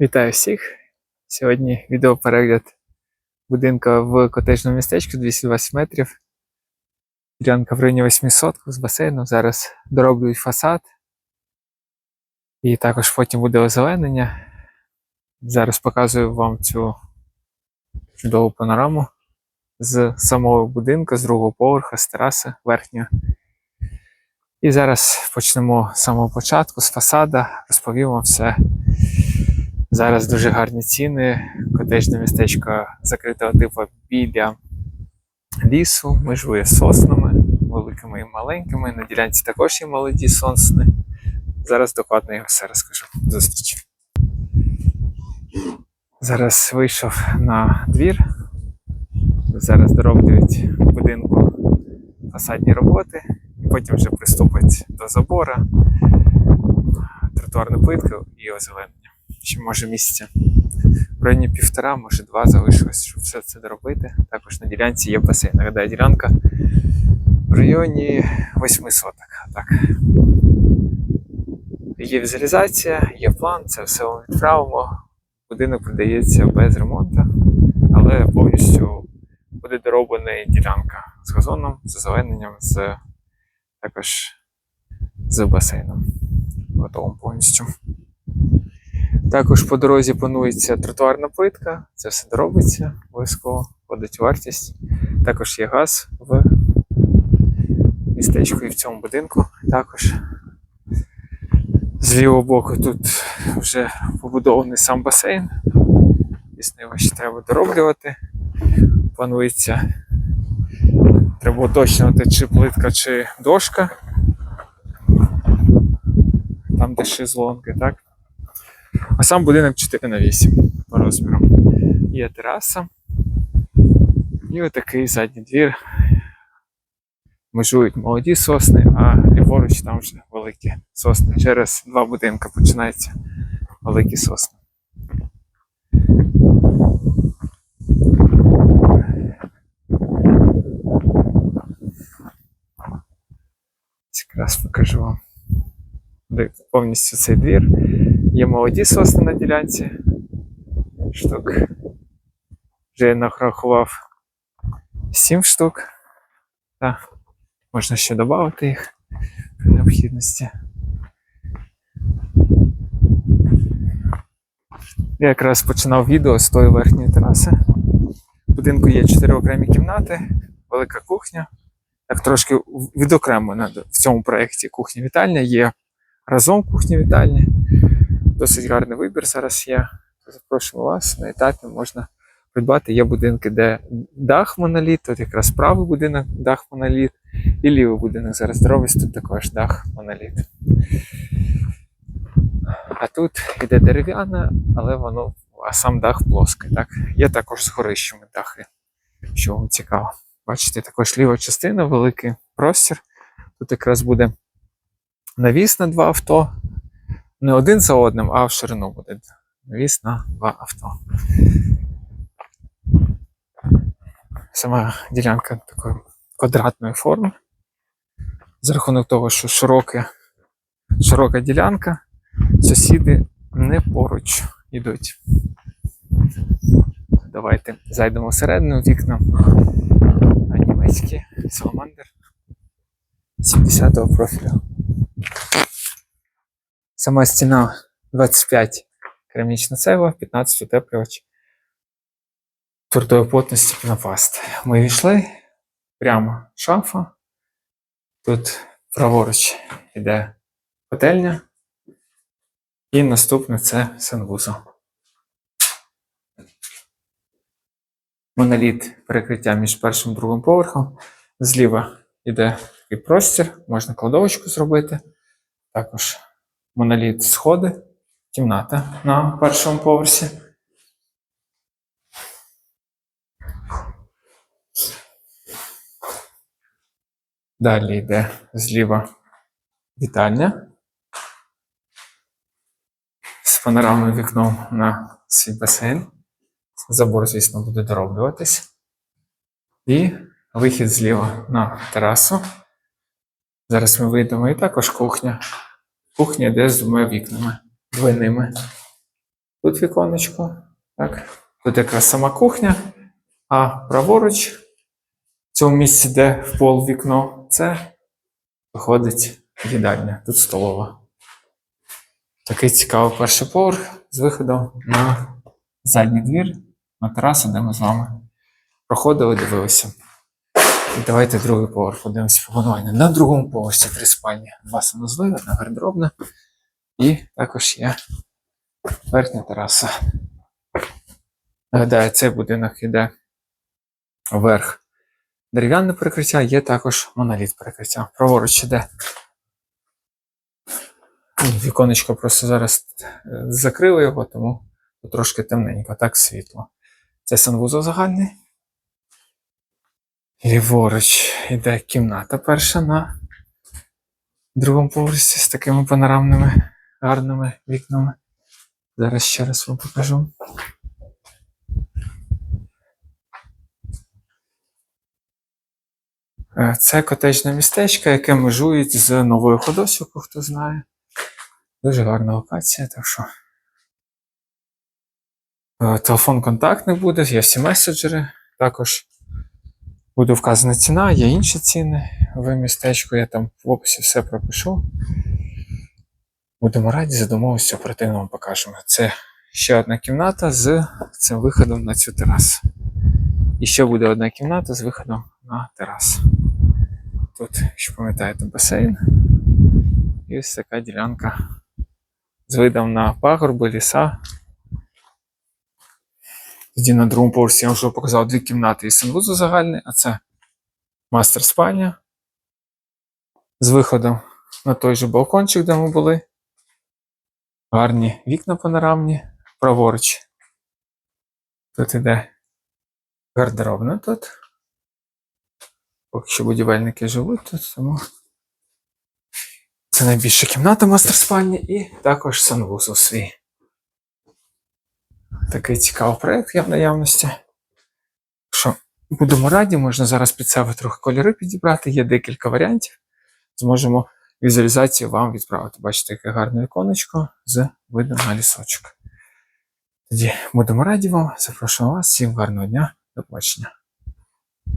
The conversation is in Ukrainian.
Вітаю всіх! Сьогодні відеоперегляд будинка в котежному містечку 220 метрів. Ділянка в районі 800 з басейном. Зараз дороблюють фасад. І також потім буде озеленення. Зараз показую вам цю чудову панораму з самого будинку, з другого поверха, з тераси верхньої. І зараз почнемо з самого початку, з фасада, розповім вам все. Зараз дуже гарні ціни. Котежне містечко закритого типу біля лісу, межує соснами, великими і маленькими. На ділянці також є молоді сосни. Зараз докладно я все розкажу. Зустрічі. Зараз вийшов на двір. Зараз дороблюють в будинку фасадні роботи, і потім вже приступить до забора, тротуарну плитку і озеленення ще може місяця. В районі півтора, може два залишилось, щоб все це доробити. Також на ділянці є басейн. Нагадаю, ділянка в районі 8 соток. Так. Є візуалізація, є план, це все ми відправимо. Будинок продається без ремонту, але повністю буде дороблена ділянка з газоном, з озелененням, з також з басейном. Готовим повністю. Також по дорозі планується тротуарна плитка, це все доробиться, обов'язково входить вартість. Також є газ в містечку і в цьому будинку. Також з лівого боку тут вже побудований сам басейн. Звісно, його ще треба дороблювати. Планується, треба уточнювати, чи плитка, чи дошка. Там, де шезлонги, так? А сам будинок 4 на 8 по розміру. Є тераса. І отакий задній двір. Межують молоді сосни, а ліворуч там вже великі сосни. Через два будинки починаються великі сосни. Якраз покажу вам повністю цей двір. Є молоді сосни на ділянці. Штук. Вже я нарахував 7 штук. Так, можна ще додати їх при необхідності. Я якраз починав відео з тої верхньої тераси. В будинку є 4 окремі кімнати, велика кухня. Так трошки відокремлена в цьому проєкті кухня-вітальня є разом кухня-вітальня. Досить гарний вибір зараз є. Запрошуємо вас на етапі можна придбати. Є будинки, де дах моноліт, тут якраз правий будинок, дах моноліт, і лівий будинок зараз здоровий, тут також дах моноліт. А тут іде дерев'яна, але воно, а сам дах плоский. Так? Є також з горищами дахи, що вам цікаво. Бачите, також ліва частина, великий простір. Тут якраз буде навіс на два авто. Не один за одним, а в ширину буде навіс на два авто. Сама ділянка такої квадратної форми. За рахунок того, що широка, широка ділянка, сусіди не поруч йдуть. Давайте зайдемо всередину вікна. Німецькі саламандр 70-го профілю. Сама стіна 25 керамічна цегла, 15 утеплювач твердої плотності пінопласт. Ми війшли прямо шафа. Тут праворуч йде котельня. І наступне це санвузол. Моноліт перекриття між першим і другим поверхом. Зліва йде такий простір, можна кладовочку зробити. Також моноліт сходи, кімната на першому поверсі. Далі йде зліва вітальня з панорамним вікном на свій басейн. Забор, звісно, буде дороблюватись. І вихід зліва на терасу. Зараз ми вийдемо і також кухня. Кухня йде з двома вікнами двойними. Тут віконечко. Так. Тут якраз сама кухня. А праворуч, в цьому місці, де в пол вікно, це виходить їдальня. Тут столова. Такий цікавий перший поверх з виходом на задній двір, на терасу, де ми з вами проходили, дивилися. І давайте другий поверх подивимося по плануванню. На другому поверсі три спальні. Два санузли, одна гардеробна. І також є верхня тераса. Нагадаю, цей будинок йде вверх. Дерев'яне перекриття, є також моноліт перекриття. Праворуч іде. Віконечко просто зараз е, закрили його, тому трошки темненько, так світло. Це санвузол загальний. Ліворуч йде кімната перша на другому поверсі з такими панорамними гарними вікнами. Зараз ще раз вам покажу. Е, Це котеджне містечко, яке межує з новою Ходосівкою, хто знає. Дуже гарна локація, так що. Е, Телефон контактний буде, є всі меседжери. Також буде вказана ціна, є інші ціни в містечку. Я там в описі все пропишу. Будемо раді за домовленістю оперативно вам покажемо. Це ще одна кімната з цим виходом на цю терасу. І ще буде одна кімната з виходом на терасу. Тут, якщо пам'ятаєте, басейн. І ось така ділянка з видом на пагорби, ліса. Тоді на другому поверсі я вже показав дві кімнати і санвузол загальний, а це мастер спальня з виходом на той же балкончик, де ми були. Гарні вікна панорамні, праворуч. Тут іде гардеробна тут. Поки що будівельники живуть тут, тому це найбільша кімната мастер спальні і також санвузол свій. Такий цікавий проєкт є в наявності. Що будемо раді, можна зараз під себе трохи кольори підібрати, є декілька варіантів. Зможемо візуалізацію вам відправити. Бачите, яке гарне віконечко з видом на лісочок. Тоді будемо раді вам, запрошуємо вас, всім гарного дня, до побачення.